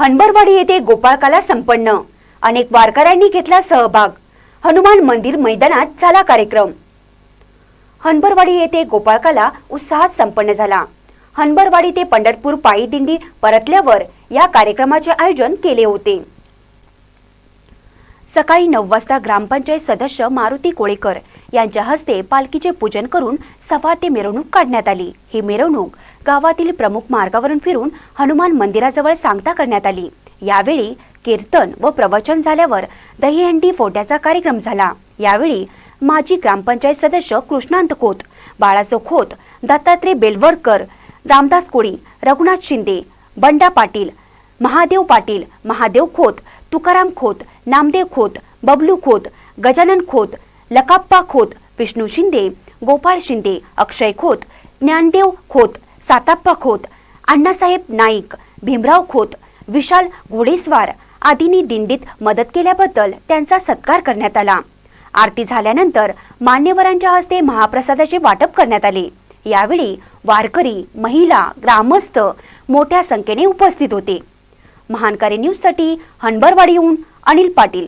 हनबरवाडी येथे गोपाळकाला संपन्न. अनेक वारकऱ्यांनी घेतला सहभाग. हनुमान मंदिर मैदानात झाला कार्यक्रम. हनबरवाडी येथे गोपाळकाला उत्साहात संपन्न झाला. हनबरवाडी ते पंढरपूर पायी दिंडी परतल्यावर या कार्यक्रमाचे आयोजन केले होते. सकाळी नऊ वाजता ग्रामपंचायत सदस्य मारुती कोळेकर यांच्या हस्ते पालखीचे पूजन करून सभा ते मिरवणूक काढण्यात आली. ही मिरवणूक गावातील प्रमुख मार्गावरून फिरून हनुमान मंदिराजवळ सांगता करण्यात आली. यावेळी कीर्तन व प्रवचन झाल्यावर दहीहंडी फोट्याचा कार्यक्रम झाला. यावेळी माजी ग्रामपंचायत सदस्य कृष्णांत खोत बाळासो खोत दत्तात्रय बेलवरकर रामदास कोळी रघुनाथ शिंदे बंडा पाटील महादेव पाटील महादेव खोत तुकाराम खोत नामदेव खोत बबलू खोत गजानन खोत लकाप्पा खोत विष्णू शिंदे गोपाळ शिंदे अक्षय खोत ज्ञानदेव खोत साताप्पा खोत अण्णासाहेब नाईक भीमराव खोत विशाल घोडेस्वार आदींनी दिंडीत मदत केल्याबद्दल त्यांचा सत्कार करण्यात आला. आरती झाल्यानंतर मान्यवरांच्या हस्ते महाप्रसादाचे वाटप करण्यात आले. यावेळी वारकरी महिला ग्रामस्थ मोठ्या संख्येने उपस्थित होते. महानकारी न्यूजसाठी हनबरवाडीहून अनिल पाटील.